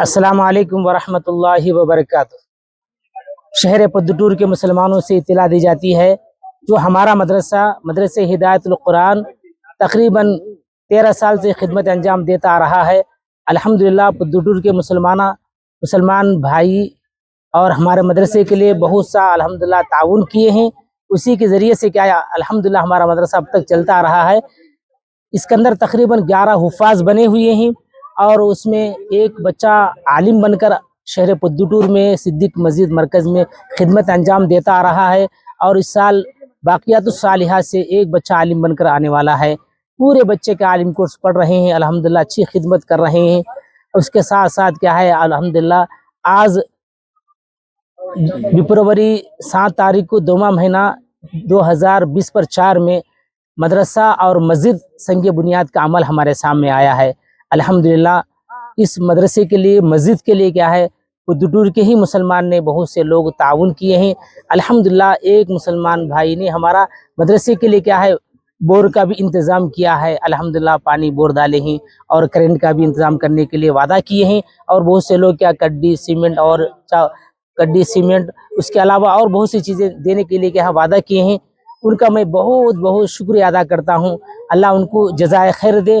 السلام علیکم ورحمۃ اللہ وبرکاتہ۔ شہر پدٹور کے مسلمانوں سے اطلاع دی جاتی ہے جو ہمارا مدرسہ مدرسہ ہدایت القرآن، تقریباً تیرہ سال سے خدمت انجام دیتا آ رہا ہے۔ الحمدللہ پدٹور کے مسلمانہ، مسلمان بھائی اور ہمارے مدرسے کے لیے بہت سا الحمدللہ تعاون کیے ہیں۔ اسی کے ذریعے سے کیا الحمدللہ ہمارا مدرسہ اب تک چلتا آ رہا ہے۔ اس کے اندر تقریباً گیارہ حفاظ بنے ہوئے ہیں۔ اور اس میں ایک بچہ عالم بن کر شہر پدوٹور میں صدیق مسجد مرکز میں خدمت انجام دیتا آ رہا ہے اور اس سال باقیات الصالحات سے ایک بچہ عالم بن کر آنے والا ہے۔ پورے بچے کے عالم کورس پڑھ رہے ہیں، الحمدللہ اچھی خدمت کر رہے ہیں۔ اس کے ساتھ ساتھ کیا ہے، الحمدللہ آج فروری سات تاریخ کو دوما مہینہ دو ہزار بیس پر چار میں مدرسہ اور مسجد سنگ بنیاد کا عمل ہمارے سامنے آیا ہے۔ الحمدللہ اس مدرسے کے لیے مسجد کے لیے کیا ہے پدٹور کے ہی مسلمان نے بہت سے لوگ تعاون کیے ہیں۔ الحمدللہ ایک مسلمان بھائی نے ہمارا مدرسے کے لیے کیا ہے بور کا بھی انتظام کیا ہے۔ الحمدللہ پانی بور ڈالے ہیں اور کرنٹ کا بھی انتظام کرنے کے لیے وعدہ کیے ہیں۔ اور بہت سے لوگ کیا کڈی سیمنٹ اور کڈی سیمنٹ اس کے علاوہ اور بہت سی چیزیں دینے کے لیے کیا وعدہ کیے ہیں۔ ان کا میں بہت بہت شکریہ ادا کرتا ہوں۔ اللہ ان کو جزائے خیر دے۔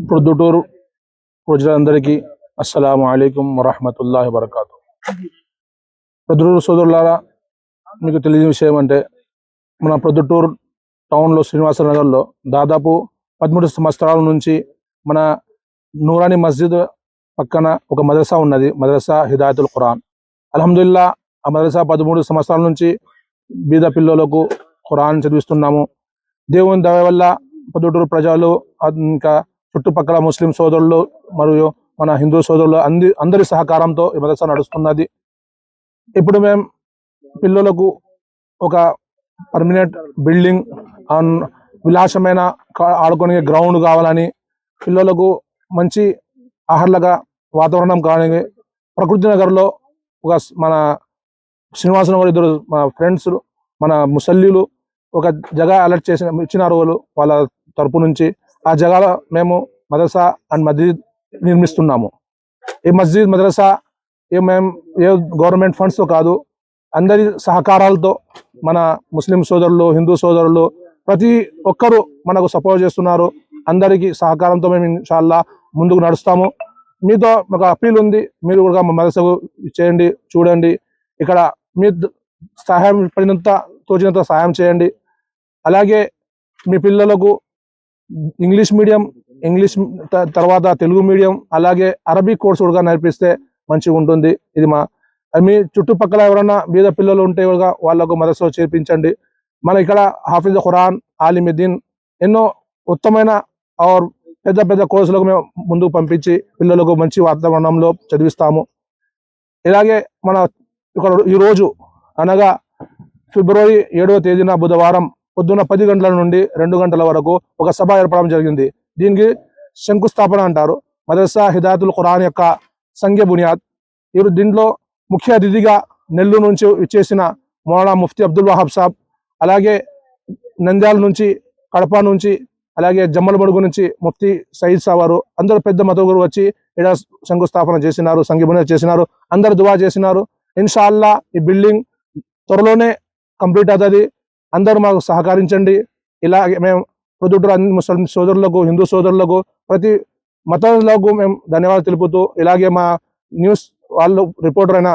ఇప్పుడు దుటూరు ప్రజలందరికీ అస్సలం అయికం వరహమతుల్లా వరకాతు ప్రొద్దుటూరు సోదరులారా మీకు తెలియని విషయం అంటే మన ప్రొద్దుటూరు టౌన్లో శ్రీనివాస నగర్లో దాదాపు పదమూడు సంవత్సరాల నుంచి మన నూరాని మస్జిద్ పక్కన ఒక మదరసా ఉన్నది మదరసా హిదాయతుల్ ఖురాన్ అలహదుల్లా ఆ మదరసా పదమూడు సంవత్సరాల నుంచి బీద పిల్లలకు ఖురాన్ చదివిస్తున్నాము. దేవుని దయ వల్ల పొద్దుటూరు ప్రజలు ఇంకా చుట్టుపక్కల ముస్లిం సోదరులు మరియు మన హిందూ సోదరులు అంది అందరి సహకారంతో ఈ మదర్సా నడుస్తున్నది. ఇప్పుడు మేము పిల్లలకు ఒక పర్మనెంట్ బిల్డింగ్ విలాసమైన ఆడుకునే గ్రౌండ్ కావాలని పిల్లలకు మంచి ఆహ్లాదక వాతావరణం కానీ ప్రకృతి నగర్లో ఒక మన మన శ్రీనివాసనగర్ ఇద్దరు మన ఫ్రెండ్స్ మన ముసల్లీలు ఒక జగ అలర్ట్ చేసిన ఇచ్చినారు వాళ్ళు వాళ్ళ తరపు నుంచి. ఆ జగాలో మేము మదరసా అండ్ మస్జిద్ నిర్మిస్తున్నాము. ఈ మస్జిద్ మదరసా ఏ మేము ఏ గవర్నమెంట్ ఫండ్స్తో కాదు అందరి సహకారాలతో మన ముస్లిం సోదరులు హిందూ సోదరులు ప్రతి ఒక్కరూ మనకు సపోర్ట్ చేస్తున్నారు. అందరికీ సహకారంతో మేము ఇన్షాల్లా ముందుకు నడుస్తాము. మీతో ఒక అప్పీల్ ఉంది. మీరు కూడా మా మదర్సకు చేయండి చూడండి. ఇక్కడ మీ సహాయం పడినంత తోచినంత సహాయం చేయండి. అలాగే మీ పిల్లలకు ఇంగ్లీష్ మీడియం ఇంగ్లీష్ త- తర్వాత తెలుగు మీడియం అలాగే అరబీ కోర్స్ కూడా నేర్పిస్తే మంచిగా ఉంటుంది. ఇది మా మీ చుట్టుపక్కల ఎవరైనా బీద పిల్లలు ఉంటే కూడా వాళ్ళకు మదర్సలో చేర్పించండి. మన ఇక్కడ హాఫీజ్ ఖురాన్ ఆలిమిద్దీన్ ఎన్నో ఉత్తమైన ఆర్ పెద్ద పెద్ద కోర్సులకు మేము ముందుకు పంపించి పిల్లలకు మంచి వాతావరణంలో చదివిస్తాము. ఇలాగే మన ఇక్కడ ఈరోజు అనగా ఫిబ్రవరి ఏడవ తేదీన బుధవారం పొద్దున్న పది గంటల నుండి రెండు గంటల వరకు ఒక సభ ఏర్పడడం జరిగింది. దీనికి శంకుస్థాపన అంటారు. మదర్సా హిదాయతుల్ ఖురాన్ యొక్క సంఘ బునియాద్. వీరు దీంట్లో ముఖ్య అతిథిగా నెల్లూరు నుంచి ఇచ్చేసిన మౌలానా ముఫ్తీ అబ్దుల్ వహాబ్ సాబ్ అలాగే నంద్యాల నుంచి కడప నుంచి అలాగే జమ్మలబడుగు నుంచి ముఫ్తీ సయీద్ సావారు అందరూ పెద్ద మతగురు వచ్చి ఇక్కడ శంకుస్థాపన చేసినారు సంఘ బునియాద్ చేసినారు అందరు దువా చేసినారు. ఇన్షాల్లా ఈ బిల్డింగ్ త్వరలోనే కంప్లీట్ అవుతుంది. అందరూ మాకు సహకరించండి. ఇలా మేము ప్రొద్దుటూరు అన్ని ముస్లిం సోదరులకు హిందూ సోదరులకు ప్రతి మతాలకు మేము ధన్యవాదాలు తెలుపుతూ ఇలాగే మా న్యూస్ వాళ్ళు రిపోర్టర్ అయిన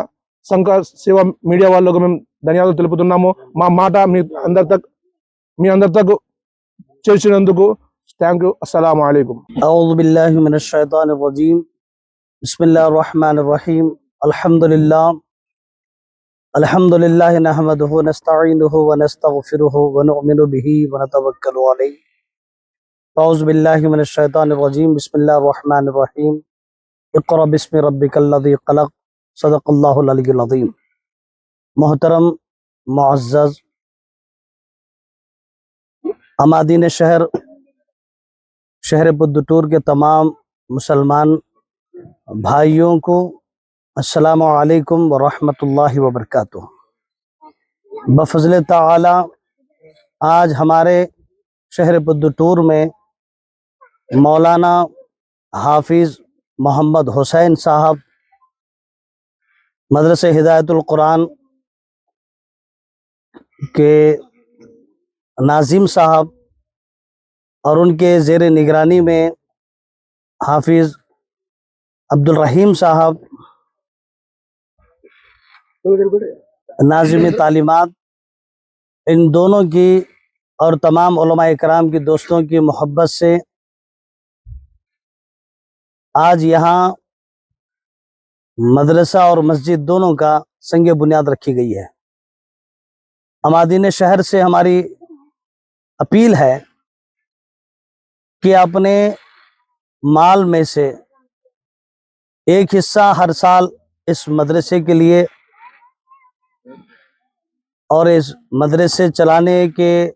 సంఘ సేవ మీడియా వాళ్ళకు మేము ధన్యవాదాలు తెలుపుతున్నాము. మా మాట మీ అందరి తక్ మీ అందరి తక్ చేర్చినందుకు థ్యాంక్ యూ అస్సలం అయికం బిస్మిల్లా రహమాన్ రహీం అల్హమ్దుల్లా الحمد لله نحمده ونستعينه ونستغفره ونؤمن به ونتوكل عليه. أعوذ بالله من الشيطان الرجيم. بسم الله الرحمن الرحيم. اقرأ باسم ربك الذي خلق. صدق الله العلي العظيم. محترم معزز. آمادین شہر شہر بدٹور کے تمام مسلمان بھائیوں کو السلام علیکم ورحمۃ اللہ وبرکاتہ۔ بفضل تعالی، آج ہمارے شہر پدٹور میں مولانا حافظ محمد حسین صاحب، مدرسہ ہدایت القرآن کے ناظم صاحب اور ان کے زیر نگرانی میں حافظ عبد الرحیم صاحب ناظم تعلیمات ان دونوں کی اور تمام علماء کرام کی دوستوں کی محبت سے آج یہاں مدرسہ اور مسجد دونوں کا سنگ بنیاد رکھی گئی ہے۔ امادین شہر سے ہماری اپیل ہے کہ اپنے مال میں سے ایک حصہ ہر سال اس مدرسے کے لیے اور اس مدرسے چلانے کے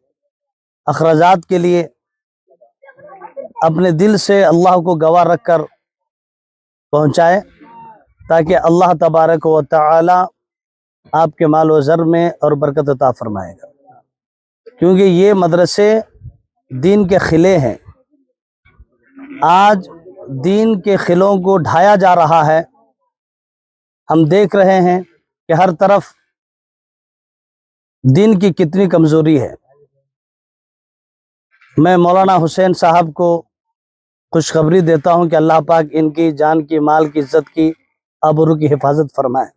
اخراجات کے لیے اپنے دل سے اللہ کو گواہ رکھ کر پہنچائے تاکہ اللہ تبارک و تعالی آپ کے مال و ذر میں اور برکت عطا فرمائے گا۔ کیونکہ یہ مدرسے دین کے خلے ہیں۔ آج دین کے خلوں کو ڈھایا جا رہا ہے۔ ہم دیکھ رہے ہیں کہ ہر طرف دین کی کتنی کمزوری ہے۔ میں مولانا حسین صاحب کو خوشخبری دیتا ہوں کہ اللہ پاک ان کی جان کی، مال کی، عزت کی آبرو کی حفاظت فرمائے۔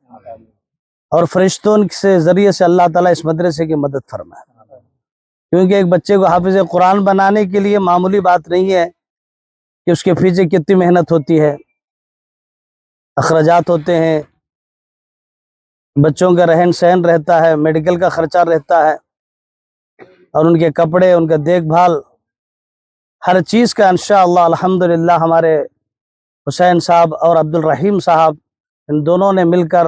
اور فرشتوں سے ذریعے سے اللہ تعالیٰ اس مدرسے کی مدد فرمائے۔ کیونکہ ایک بچے کو حافظ قرآن بنانے کے لیے معمولی بات نہیں ہے کہ اس کے پیچھے کتنی محنت ہوتی ہے، اخراجات ہوتے ہیں بچوں کا رہن سہن رہتا ہے، میڈیکل کا خرچہ رہتا ہے، اور ان کے کپڑے، ان کا دیکھ بھال، ہر چیز کا انشاءاللہ، الحمدللہ ہمارے حسین صاحب اور عبد الرحیم صاحب، ان دونوں نے مل کر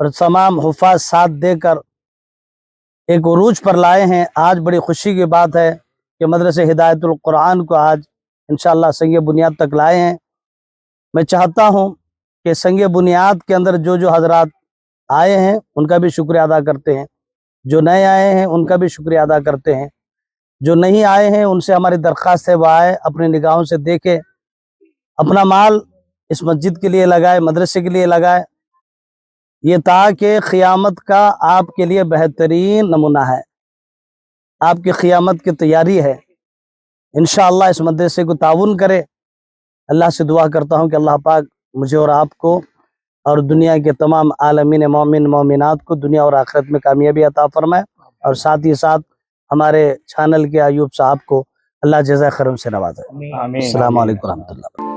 اور تمام حفاظ ساتھ دے کر ایک عروج پر لائے ہیں۔ آج بڑی خوشی کی بات ہے کہ مدرسے ہدایت القرآن کو آج انشاءاللہ سنگ بنیاد تک لائے ہیں۔ میں چاہتا ہوں کہ سنگ بنیاد کے اندر جو جو حضرات آئے ہیں، ان کا بھی شکریہ ادا کرتے ہیں۔ جو نئے آئے ہیں، ان کا بھی شکریہ ادا کرتے ہیں۔ جو نہیں آئے ہیں، ان سے ہماری درخواست ہے، وہ آئے، اپنی نگاہوں سے دیکھیں اپنا مال اس مسجد کے لیے لگائے، مدرسے کے لیے لگائے۔ یہ تاکہ قیامت کا آپ کے لیے بہترین نمونہ ہے۔ آپ کی قیامت کی تیاری ہے۔ انشاءاللہ اس مدرسے کو تعاون کرے۔ اللہ سے دعا کرتا ہوں کہ اللہ پاک مجھے اور آپ کو اور دنیا کے تمام عالمین مومن مومنات کو دنیا اور آخرت میں کامیابی عطا فرمائے اور ساتھ ہی ساتھ ہمارے چینل کے ایوب صاحب کو اللہ جزائے خرم سے نوازے۔ السلام علیکم ورحمۃ اللہ۔